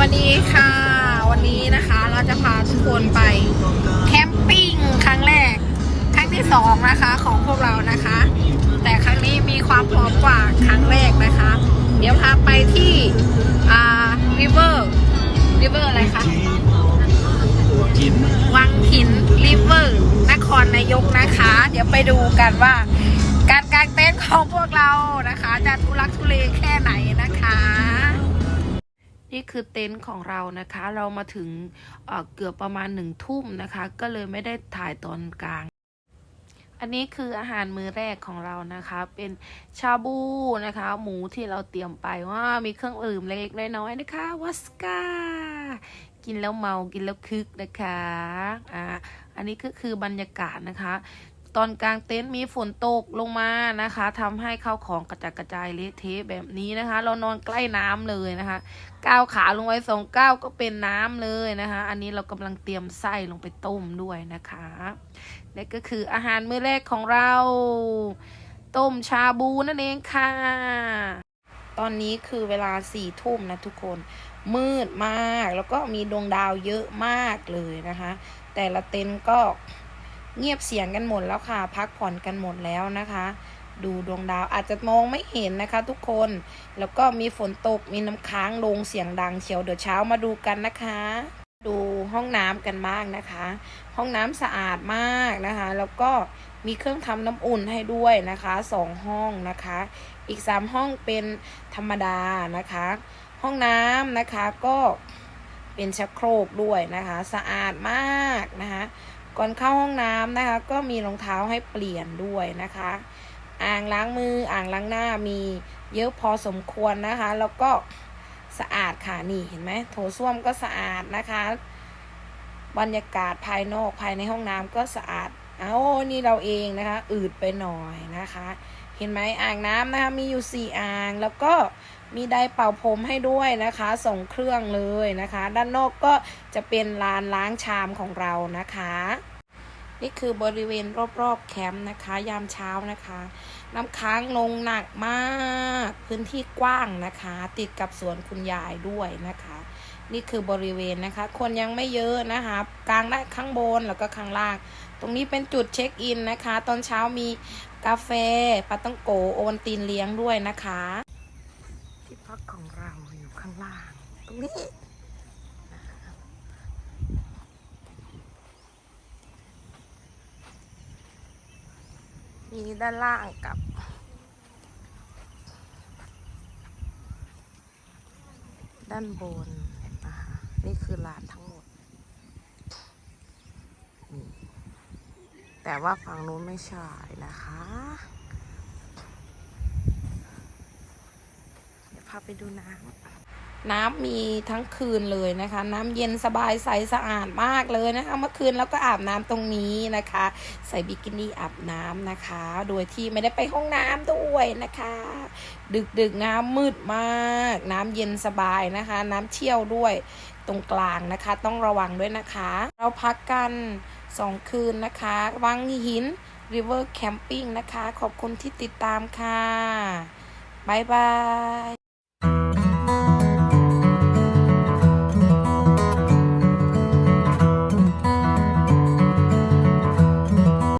วัสดีค่ะ วันนี้นะคะเราจะพาทุกคนไปแคมปิ้งครั้งแรก ครั้งที่สองนะคะของพวกเรานะคะ แต่ครั้งนี้มีความพร้อมกว่าครั้งแรกนะคะ เดี๋ยวพาไปที่อ่า river river อร์อะไรคะวังหินริเวอร์นครนายกนะคะ เดี๋ยวไปดูกันว่า การกางเต็นท์ของพวกเรานะคะ จะทุลักทุเลแค่ไหนนะคะ นี่คือเต็นท์ของเรานะคะ เรามาถึงเเกือบประมาณหนึ่งทุ่มนะคะ ก็เลยไม่ได้ถ่ายตอนกลาง อันนี้คืออาหารมื้อแรกของเรานะคะ เป็นชาบูนะคะ หมูที่เราเตรียมไปว่ามีเครื่องดื่มเล็กๆน้อยๆนะคะวัสกากินแล้วเมา กินแล้วคึกนะคะ อ่า อันนี้ก็คือบรรยากาศนะคะ ตอนกลางเต็นท์มีฝนตกลงมานะคะทำให้ข้าวของกระจัดกระจายเละเทะแบบนี้นะคะ เรานอนใกล้น้ำเลยนะคะก้าวขาลงไว้สองก้าวก็เป็นน้ำเลยนะคะ อันนี้เรากำลังเตรียมไส้ลงไปต้มด้วยนะคะและก็คืออาหารมื้อแรกของเรา ต้มชาบูนั่นเองค่ะ ตอนนี้คือเวลาสี่ทุ่มนะทุกคนมืดมากแล้วก็มีดวงดาวเยอะมากเลยนะคะ แต่ละเต็นท์ก็ เงียบเสียงกันหมดแล้วค่ะ พักผ่อนกันหมดแล้วนะคะ ดูดวงดาวอาจจะมองไม่เห็นนะคะทุกคนแล้วก็มีฝนตกมีน้ำค้างลงเสียงดังเชียวเดี๋ยวเช้ามาดูกันนะคะ ดูห้องน้ำกันบ้างนะคะ ห้องน้ำสะอาดมากนะคะ แล้วก็มีเครื่องทำน้ำอุ่นให้ด้วยนะคะสองห้องนะคะ อีกสามห้องเป็นธรรมดานะคะ ห้องน้ำนะคะก็เป็นชักโครกด้วยนะคะ สะอาดมากนะคะ ก่อนเข้าห้องน้ำนะคะ ก็มีรองเท้าให้เปลี่ยนด้วยนะคะ อ่างล้างมืออ่างล้างหน้ามีเยอะพอสมควรนะคะ แล้วก็สะอาดค่ะนี่เห็นไหมโถส้วมก็สะอาดนะคะ บรรยากาศภายนอกภายในห้องน้ำก็สะอาดเอานี่เราเองนะคะ อืดไปหน่อยนะคะ เห็นไหมอ่างน้ำนะคะ มีอยู่สี่อ่างแล้วก็ มีไดร์เป่าผมให้ด้วยนะคะส่งเครื่องเลยนะคะ ด้านนอกก็จะเป็นลานล้างชามของเรานะคะ นี่คือบริเวณรอบๆแคมป์นะคะ ยามเช้านะคะ น้ำค้างลงหนักมาก พื้นที่กว้างนะคะ ติดกับสวนคุณยายด้วยนะคะ นี่คือบริเวณนะคะ คนยังไม่เยอะนะคะกลางได้ข้างบนแล้วก็ข้างล่าง ตรงนี้เป็นจุดเช็คอินนะคะ ตอนเช้ามีกาแฟปาต้องโกโอวันตินเลี้ยงด้วยนะคะ กของเราอยู่ข้างล่าง ตรงนี้มีด้านล่างกับด้านบนนะคะนี่คือลานทั้งหมด แต่ว่าฝั่งนู้นไม่ใช่นะคะ เดี๋ยว พาไปดูน้ำน้ำมีทั้งคืนเลยนะคะ น้ำเย็นสบายใสสะอาดมากเลยนะคะเมื่อคืนเราก็อาบน้ำตรงนี้นะคะ ใส่บิกินี่อาบน้ำนะคะ โดยที่ไม่ได้ไปห้องน้ำด้วยนะคะ ดึกดึกๆน้ำมืดมาก น้ำเย็นสบายนะคะ น้ำเชี่ยวด้วยตรงกลางนะคะ ต้องระวังด้วยนะคะ เราพักกันสองคืนนะคะวังหิน River Camping นะคะ ขอบคุณที่ติดตามค่ะ บ๊ายบาย